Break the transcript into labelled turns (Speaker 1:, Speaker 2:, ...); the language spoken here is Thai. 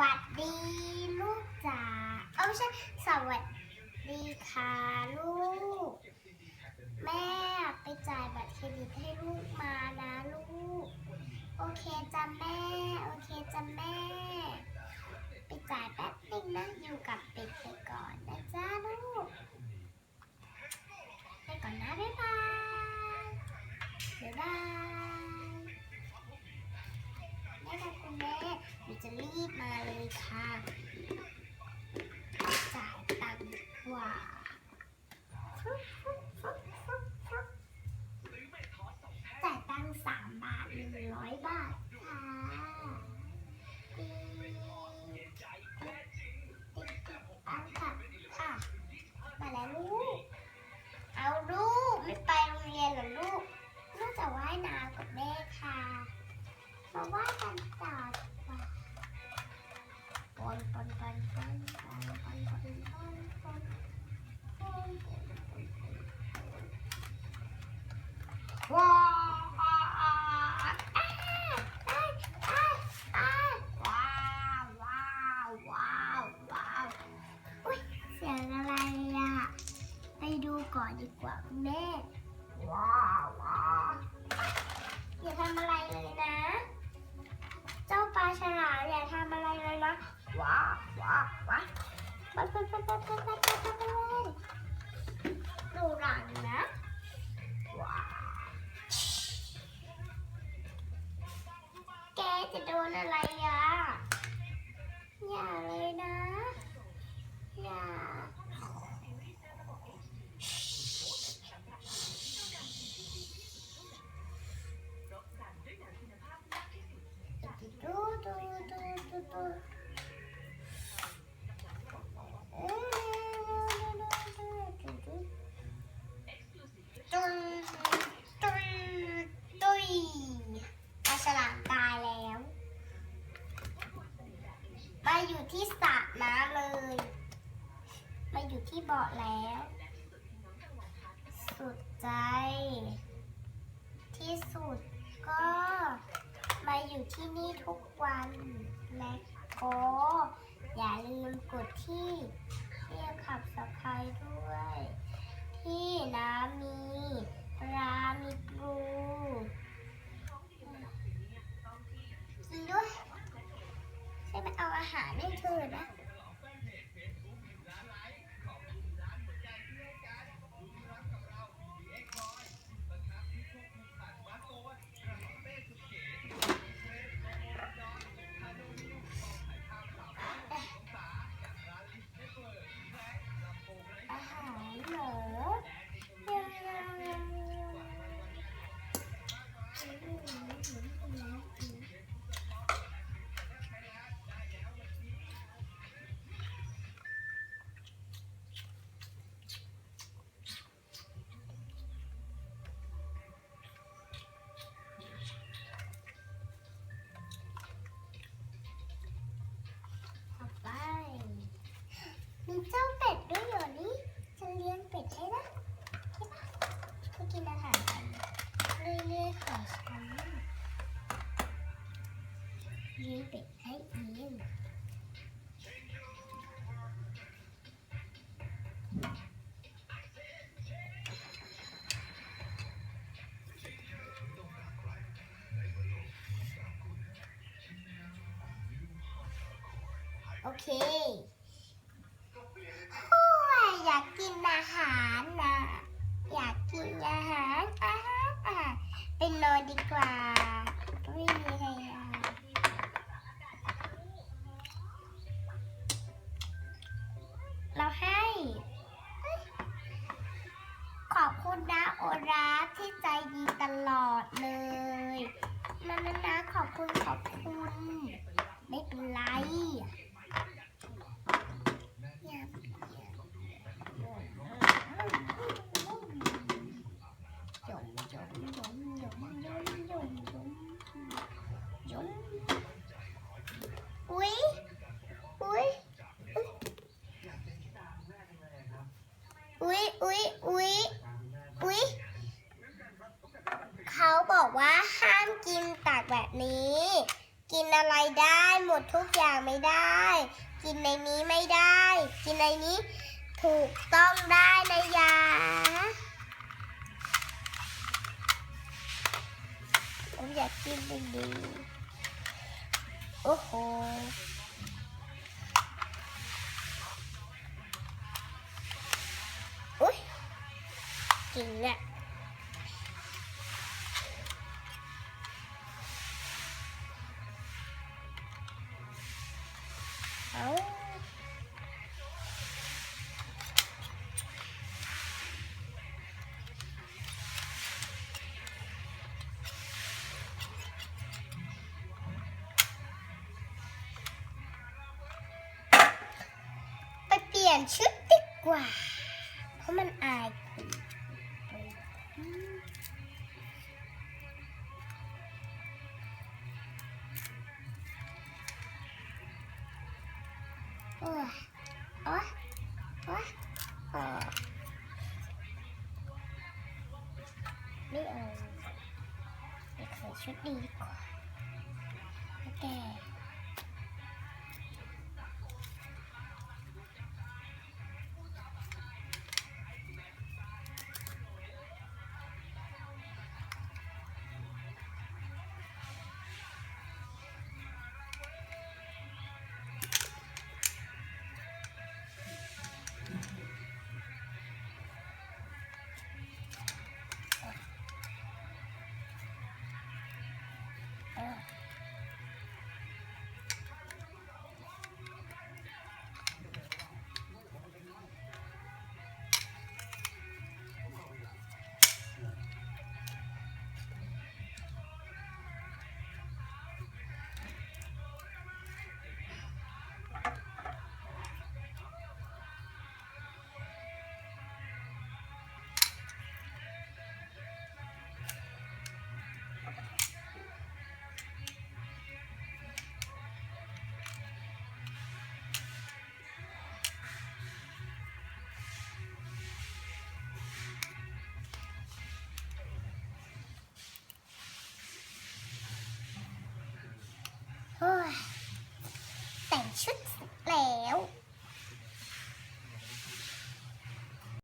Speaker 1: วัสดีลูกจ๋าเออไม่ใช่สวัสดีค่ะลูก แม่ไปจ่ายบัตรเครดิตให้ลูกมานะลูก โอเคจ้ะแม่ โอเคจ้ะแม่ ไปจ่ายแป๊บนึงนะอยู่กับเป็ดไปก่อนนะจ้าลูก ไปก่อนนะบ๊ายบายบ๊ายบายแม่ค่ะคุณแม่ หนูจะรีบมาเลยค่ะจ่ายตังค์ดีกว่าจ่ายตังค์สามบาทหนึ่งร้อยบาทค่ะติ๊กติ๊กเอาค่ะค่ะมาแล้วลูกเอาลูกไม่ไปโรงเรียนเหรอลูกลูกจะว่ายน้ำกับแม่ค่ะมาว่ายกันต่อด ว้าก่อนดีกว่าแม่ ว้าว้าไปไปไปไปไปไปไปไปไปดูรังนะว้าวแกจะโดนอะไร เบาะแล้ว สุดใจ ที่สุดก็มาอยู่ที่นี่ทุกวันและก็อย่าลืมกดที่เรียกขับสไครด้วย มีเจ้าเป็ดด้วยเหรอนี่ฉันเลี้ยงเป็ดให้นะใช่ปะก็กินอาหารกันเรื่อยๆของฉันเลี้ยงเป็ดให้เองโอเค อยากกินอาหารนะอยากกินอาหารอาหารอาหารเป็นนอนดีกว่าไม่มีอะไรอะเราให้ ขอบคุณนะโอราที่ใจดีตลอดเลยนะนะนะขอบคุณขอบคุณ ไม่เป็นไร ยมยมยมยมยมยม ไรได้ หมดทุกอย่างไม่ได้ กินในนี้ไม่ได้ กินในนี้ถูกต้องได้นะยาผมอยากกินดีๆโอ้โหอุ้ยจริงอะ ยนชุดดีกว่า เพราะมันอายโอ้ยโอ้ยโอ้ยโอ้ไม่เอาไปใส่ชุดดีกว่าโอเค ชุดแล้ว